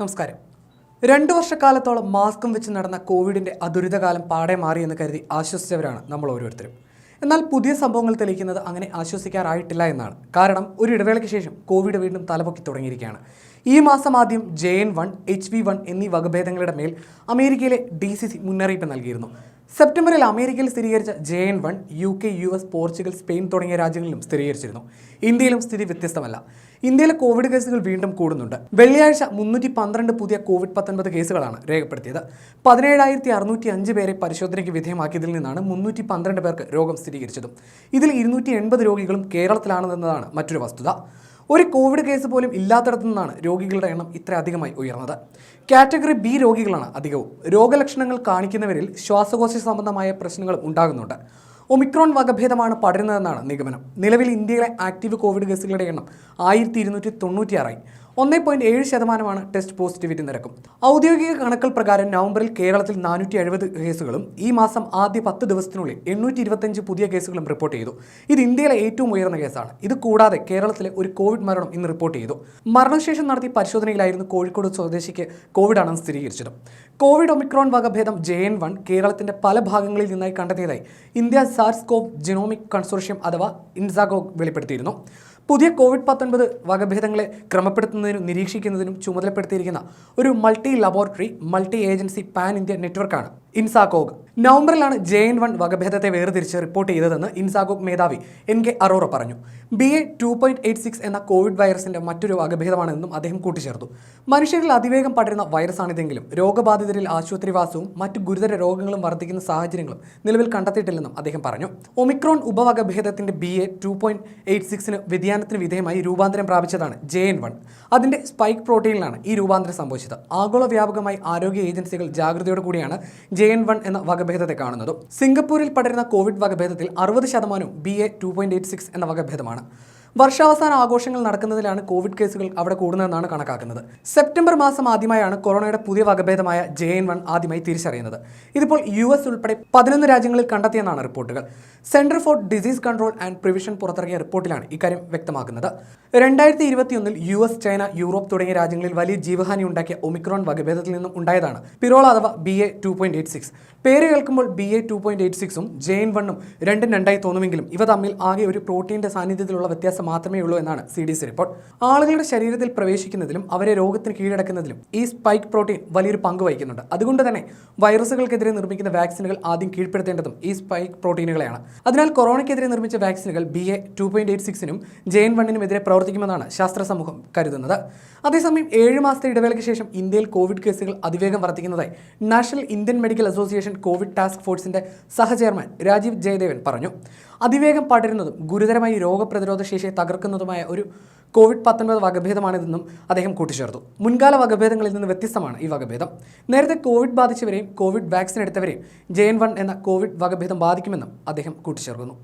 നമസ്കാരം. രണ്ടു വർഷക്കാലത്തോളം മാസ്കും വെച്ച് നടന്ന കോവിഡിന്റെ അദുരിതകാലം പാടെ മാറിയെന്ന് കരുതി ആശ്വസിച്ചവരാണ് നമ്മൾ ഓരോരുത്തരും. എന്നാൽ പുതിയ സംഭവങ്ങൾ തെളിയിക്കുന്നത് അങ്ങനെ ആശ്വസിക്കാറായിട്ടില്ല എന്നാണ്. കാരണം ഒരു ഇടവേളയ്ക്ക് ശേഷം കോവിഡ് വീണ്ടും തലപൊക്കി തുടങ്ങിയിരിക്കുകയാണ്. ഈ മാസം ആദ്യം J N one H V one എന്നീ വകഭേദങ്ങളുടെ മേൽ അമേരിക്കയിലെ ഡി സി സി മുന്നറിയിപ്പ് നൽകിയിരുന്നു. സെപ്റ്റംബറിൽ അമേരിക്കയിൽ സ്ഥിരീകരിച്ച J N one U K U S Portugal Spain തുടങ്ങിയ രാജ്യങ്ങളിലും സ്ഥിരീകരിച്ചിരുന്നു. ഇന്ത്യയിലും സ്ഥിതി വ്യത്യസ്തമല്ല. ഇന്ത്യയിലെ കോവിഡ് കേസുകൾ വീണ്ടും കൂടുന്നുണ്ട്. വെള്ളിയാഴ്ച മുന്നൂറ്റി പന്ത്രണ്ട് പുതിയ കോവിഡ് പത്തൊൻപത് കേസുകളാണ് രേഖപ്പെടുത്തിയത്. പതിനേഴായിരത്തി അറുന്നൂറ്റി അഞ്ച് പേരെ പരിശോധനയ്ക്ക് വിധേയമാക്കിയതിൽ നിന്നാണ് മുന്നൂറ്റി പന്ത്രണ്ട് പേർക്ക് രോഗം സ്ഥിരീകരിച്ചതും. ഇതിൽ ഇരുന്നൂറ്റി എൺപത് രോഗികളും കേരളത്തിലാണെന്നതാണ് മറ്റൊരു വസ്തുത. ഒരു കോവിഡ് കേസ് പോലും ഇല്ലാത്തിടത്തു നിന്നാണ് രോഗികളുടെ എണ്ണം ഇത്ര അധികമായി ഉയർന്നത്. കാറ്റഗറി ബി രോഗികളാണ് അധികവും. രോഗലക്ഷണങ്ങൾ കാണിക്കുന്നവരിൽ ശ്വാസകോശ സംബന്ധമായ പ്രശ്നങ്ങളും ഉണ്ടാകുന്നുണ്ട്. ഒമിക്രോൺ വകഭേദമാണ് പടരുന്നതെന്നാണ് നിഗമനം. നിലവിൽ ഇന്ത്യയിലെ ആക്റ്റീവ് കോവിഡ് കേസുകളുടെ എണ്ണം ആയിരത്തി ഇരുന്നൂറ്റി തൊണ്ണൂറ്റിയാറായി. ഒന്നേ പോയിന്റ് ഏഴ് ശതമാനമാണ് ടെസ്റ്റ് പോസിറ്റിവിറ്റി നിരക്കും. ഔദ്യോഗിക കണക്കുകൾ പ്രകാരം നവംബറിൽ കേരളത്തിൽ നാനൂറ്റി എഴുപത് കേസുകളും ഈ മാസം ആദ്യ പത്ത് ദിവസത്തിനുള്ളിൽ എണ്ണൂറ്റി ഇരുപത്തഞ്ച് പുതിയ കേസുകളും റിപ്പോർട്ട് ചെയ്തു. ഇത് ഇന്ത്യയിലെ ഏറ്റവും ഉയർന്ന കേസാണ്. ഇത് കൂടാതെ കേരളത്തിലെ ഒരു കോവിഡ് മരണം ഇന്ന് റിപ്പോർട്ട് ചെയ്തു. മരണശേഷം നടത്തിയ പരിശോധനയിലായിരുന്നു കോഴിക്കോട് സ്വദേശിക്ക് കോവിഡ് ആണെന്ന് സ്ഥിരീകരിച്ചത്. കോവിഡ് ഒമിക്രോൺ വകഭേദം ജെ എൻ വൺ കേരളത്തിന്റെ പല ഭാഗങ്ങളിൽ നിന്നായി കണ്ടെത്തിയതായി ഇന്ത്യ സാർസ്കോവ് ജിനോമിക് കൺസോർഷ്യം അഥവാ ഇൻസാഗോ വെളിപ്പെടുത്തിയിരുന്നു. പുതിയ കോവിഡ് പത്തൊൻപത് വകഭേദങ്ങളെ ക്രമപ്പെടുത്തുന്നതിനും നിരീക്ഷിക്കുന്നതിനും ചുമതലപ്പെടുത്തിയിരിക്കുന്ന ഒരു multi laboratory multi agency pan India നെറ്റ്വർക്കാണ്. ഇൻസാകോഗ് നവംബറിലാണ് ജെ എൻ വൺ വകഭേദത്തെ വേർതിരിച്ച് റിപ്പോർട്ട് ചെയ്തതെന്ന് ഇൻസാകോഗ് മേധാവി എൻ കെ അറോറ പറഞ്ഞു. B A two point eight six എന്ന കോവിഡ് വൈറസിന്റെ മറ്റൊരു വകഭേദമാണെന്നും അദ്ദേഹം കൂട്ടിച്ചേർത്തു. മനുഷ്യരിൽ അതിവേഗം പടരുന്ന വൈറസാണിതെങ്കിലും രോഗബാധിതരിൽ ആശുപത്രിവാസവും മറ്റ് ഗുരുതര രോഗങ്ങളും വർദ്ധിക്കുന്ന സാഹചര്യങ്ങളും നിലവിൽ കണ്ടെത്തിയിട്ടില്ലെന്നും അദ്ദേഹം പറഞ്ഞു. Omicron ഉപവകഭേദത്തിന്റെ B A two point eight സിക്സിന് വ്യതിയാനത്തിന് വിധേയമായി രൂപാന്തരം പ്രാപിച്ചതാണ് ജെ എൻ വൺ. അതിന്റെ സ്പൈക്ക് പ്രോട്ടീനിലാണ് ഈ രൂപാന്തരം സംഭവിച്ചത്. ആഗോള വ്യാപകമായി ആരോഗ്യ ഏജൻസികൾ ജാഗ്രതയോടെ കൂടിയാണ് ജെ എൻ വൺ എന്ന വകഭേദത്തെ കാണുന്നതും സിംഗപ്പൂരിൽ പടരുന്ന കോവിഡ് വകഭേദത്തിൽ അറുപത് ശതമാനവും B A two point eight six എന്ന വകഭേദമാണ്. വർഷാവസാന ആഘോഷങ്ങൾ നടക്കുന്നതിലാണ് കോവിഡ് കേസുകൾ അവിടെ കൂടുന്നതെന്നാണ് കണക്കാക്കുന്നത്. സെപ്റ്റംബർ മാസം ആദ്യമായാണ് കൊറോണയുടെ പുതിയ വകഭേദമായ ജെ എൻ വൺ ആദ്യമായി തിരിച്ചറിയുന്നത്. ഇതിപ്പോൾ യു എസ് ഉൾപ്പെടെ പതിനൊന്ന് രാജ്യങ്ങളിൽ കണ്ടെത്തിയെന്നാണ് റിപ്പോർട്ടുകൾ. Centre for disease control and prevention പുറത്തിറങ്ങിയ റിപ്പോർട്ടിലാണ് ഇക്കാര്യം വ്യക്തമാക്കുന്നത്. രണ്ടായിരത്തി ഇരുപത്തിയൊന്നിൽ യു എസ് ചൈന യൂറോപ്പ് തുടങ്ങിയ രാജ്യങ്ങളിൽ വലിയ ജീവഹാനി ഉണ്ടാക്കിയ ഒമിക്രോൺ വകഭേദത്തിൽ നിന്നും ഉണ്ടായതാണ്. പിറോള അഥവാ B A two point eight six. പേര് കേൾക്കുമ്പോൾ B A two point eight സിക്സും ജെ എൻ വണ്ണും രണ്ടും രണ്ടായി തോന്നുമെങ്കിലും ഇവ തമ്മിൽ ആകെ ഒരു പ്രോട്ടീന്റെ സാന്നിധ്യത്തിലുള്ള വ്യത്യാസം മാത്രമേ ഉള്ളൂ എന്നാണ് സി ഡി സി റിപ്പോർട്ട് ആളുകളുടെ ശരീരത്തിൽ പ്രവേശിക്കുന്നതിലും അവരെ രോഗത്തിന് കീഴടക്കുന്നതിലും ഈ സ്പൈക്ക് പ്രോട്ടീൻ വലിയൊരു പങ്ക് വഹിക്കുന്നുണ്ട്. അതുകൊണ്ട് തന്നെ വൈറസുകൾക്കെതിരെ നിർമ്മിക്കുന്ന വാക്സിനുകൾ ആദ്യം കീഴ്പ്പെടുത്തേണ്ടതും ഈ സ്പൈക്ക് പ്രോട്ടീനുകളെയാണ് അതിനാൽ കൊറോണയ്ക്കെതിരെ നിർമ്മിച്ച വാക്സിനുകൾ B A two point eight സിക്സിനും J N വണ്ണിനും എതിരെ പ്രവർത്തിക്കുമെന്നാണ് ശാസ്ത്ര സമൂഹം കരുതുന്നത്. അതേസമയം ഏഴ് മാസത്തെ ഇടവേളയ്ക്ക് ശേഷം ഇന്ത്യയിൽ കോവിഡ് കേസുകൾ അതിവേഗം വർദ്ധിക്കുന്നതായി national Indian medical association Covid task ഫോഴ്സിന്റെ സഹചെയർമാൻ രാജീവ് ജയദേവൻ പറഞ്ഞു. അതിവേഗം പടരുന്നതും ഗുരുതരമായി രോഗപ്രതിരോധ ശേഷിയെ തകർക്കുന്നതുമായ ഒരു കോവിഡ് പത്തൊൻപത് വകഭേദമാണിതെന്നും അദ്ദേഹം കൂട്ടിച്ചേർത്തു. മുൻകാല വകഭേദങ്ങളിൽ നിന്ന് വ്യത്യസ്തമാണ് ഈ വകഭേദം. നേരത്തെ കോവിഡ് ബാധിച്ചവരെയും കോവിഡ് വാക്സിൻ എടുത്തവരെയും ജെ എൻ വൺ എന്ന കോവിഡ് വകഭേദം ബാധിക്കുമെന്നും അദ്ദേഹം കൂട്ടിച്ചേർക്കുന്നു.